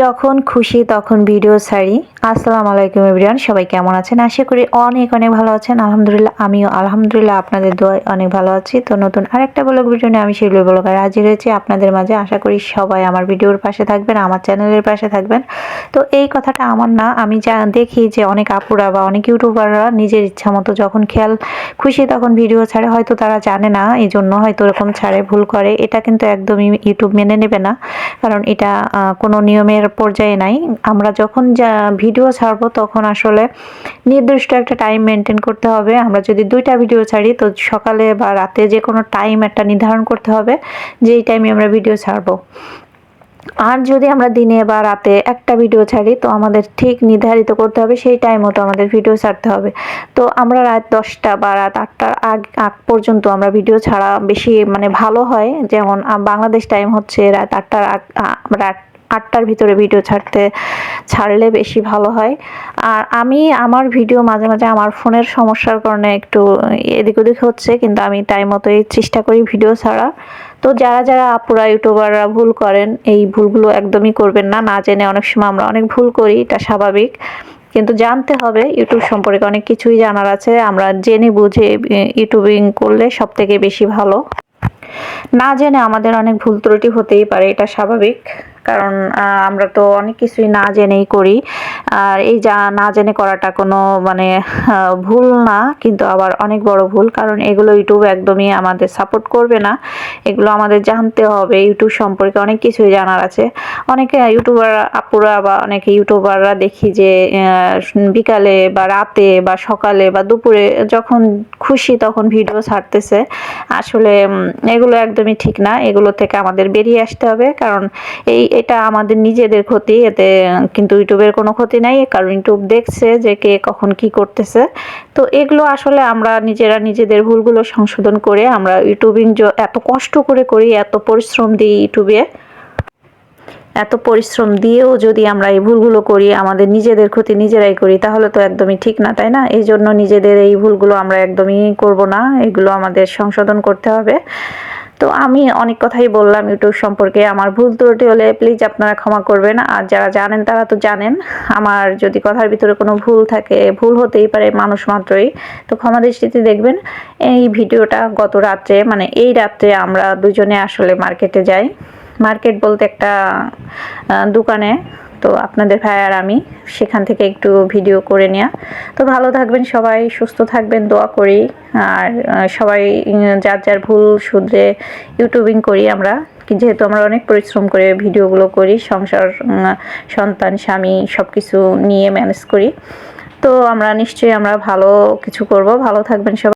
যখন খুশি তখন ভিডিও ছাড়ি। আসসালামু আলাইকুম এভরিওয়ান, সবাই কেমন আছেন? আশা করি অনেক অনেক ভালো আছেন। আলহামদুলিল্লাহ, আমিও আলহামদুলিল্লাহ আপনাদের দোয়ায় অনেক ভালো আছি। তো নতুন আরেকটা ব্লগ ভিডিও নিয়ে আমি সেগুলো ব্লগার হাজির হয়েছি আপনাদের মাঝে। আশা করি সবাই আমার ভিডিওর পাশে থাকবেন, আমার চ্যানেলের পাশে থাকবেন। তো এই কথাটা আমার না, আমি যা দেখি যে অনেক আপুরা বা অনেক ইউটিউবাররা নিজের ইচ্ছা মতো যখন খেয়াল খুশি তখন ভিডিও ছাড়ে। হয়তো তারা জানে না এই জন্য হয়তো এরকম ছাড়ে, ভুল করে। এটা কিন্তু একদমই ইউটিউব মেনে নেবে না। কারণ এটা কোনো নিয়মের পর্যায়ে নাই। আমরা যখন যা ভিডিও ছাড়বো তখন আসলে নির্দিষ্ট একটা টাইম মেনটেন করতে হবে। আমরা যদি দুইটা ভিডিও ছাড়ি তো সকালে বা রাতে যে কোনো টাইম একটা নির্ধারণ করতে হবে যে এই টাইমে আমরা ভিডিও ছাড়বো। আর যদি আমরা দিনে বা রাতে একটা ভিডিও ছাড়ি তো আমাদের ঠিক নির্ধারিত করতে হবে, সেই টাইম মতো আমাদের ভিডিও ছাড়তে হবে। তো আমরা রাত দশটা বা রাত আটটার আগ আগ পর্যন্ত আমরা ভিডিও ছাড়া বেশি মানে ভালো হয়। যেমন বাংলাদেশ টাইম হচ্ছে রাত আটটার আগ রাত আটটার ভিতরে ভিডিও ছাড়তে, ছাড়লে বেশি ভালো হয়। আর আমি আমার ভিডিও মাঝে মাঝে আমার ফোনের সমস্যার কারণে একটু এদিক ওদিক হচ্ছে, কিন্তু আমি টাইম মতোই চেষ্টা করি ভিডিও ছাড়া। তো যারা যারা আপুরা, ইউটিউবাররা ভুল করেন, এই ভুলগুলো একদমই করবেন না। না জেনে অনেক সময় আমরা অনেক ভুল করি, এটা স্বাভাবিক। কিন্তু জানতে হবে, ইউটিউব সম্পর্কে অনেক কিছুই জানার আছে। আমরা জেনে বুঝে ইউটিউবিং করলে সব থেকে বেশি ভালো। না জেনে আমাদের অনেক ভুল ত্রুটি হতেই পারে, এটা স্বাভাবিক। কারণ আমরা তো অনেক কিছুই না জেনেই করি। আর এই যা না জেনে করাটা কোনো মানে ভুল না, কিন্তু আবার অনেক বড় ভুল, কারণ এগুলো ইউটিউব একদমই আমাদের সাপোর্ট করবে না। এগুলো আমাদের জানতে হবে ইউটিউব সম্পর্কে অনেক কিছুই জানার আছে। অনেকে ইউটিউবার আপুরা বা অনেকে ইউটিউবাররা দেখি যে বিকালে বা রাতে বা সকালে বা দুপুরে যখন খুশি তখন ভিডিও ছাড়তেছে। আসলে এগুলো একদমই ঠিক না। এগুলো থেকে আমাদের বেরিয়ে আসতে হবে, কারণ এই এটা আমাদের নিজেদের ক্ষতি, এতে কিন্তু ইউটিউবের কোনো ক্ষতি নাই, কারণ ইউটিউব দেখছে যে কে কখন কি করতেছে। তো এগুলো আসলে আমরা নিজেরা নিজেদের ভুলগুলো সংশোধন করে আমরা ইউটিউবিং এত কষ্ট করে করি, এত পরিশ্রম দিই ইউটিউবে। এত পরিশ্রম দিয়েও যদি আমরা এই ভুলগুলো করি, আমাদের নিজেদের ক্ষতি নিজেরাই করি, তাহলে তো একদমই ঠিক না, তাই না? এই জন্য নিজেদের এই ভুলগুলো আমরা একদমই করব না, এগুলো আমাদের সংশোধন করতে হবে। তো আমি অনেক কথাই বললাম ইউটিউব সম্পর্কে। আমার ভুল ত্রুটি হলে প্লিজ আপনারা ক্ষমা করবেন। আর যারা জানেন তারা তো জানেন, আমার যদি কথার ভিতরে কোনো ভুল থাকে, ভুল হতেই পারে মানুষ মাত্রই, তো ক্ষমা দৃষ্টিতে দেখবেন। এই ভিডিওটা গত রাত্রে মানে এই রাত্রে আমরা দুজনে আসলে মার্কেটে যাই। মার্কেট বলতে একটা দোকানে তো আপনাদের ভাই আর আমি সেখান থেকে একটু ভিডিও করে নেওয়া তো ভালো থাকবেন সবাই, সুস্থ থাকবেন, দোয়া করি। আর সবাই যার যার ভুল শুধরে ইউটিউবিং করি আমরা। যেহেতু আমরা অনেক পরিশ্রম করে ভিডিওগুলো করি, সংসার সন্তান, স্বামী সব কিছু নিয়ে ম্যানেজ করি। তো আমরা নিশ্চয়ই আমরা ভালো কিছু করব। ভালো থাকবেন সবাই।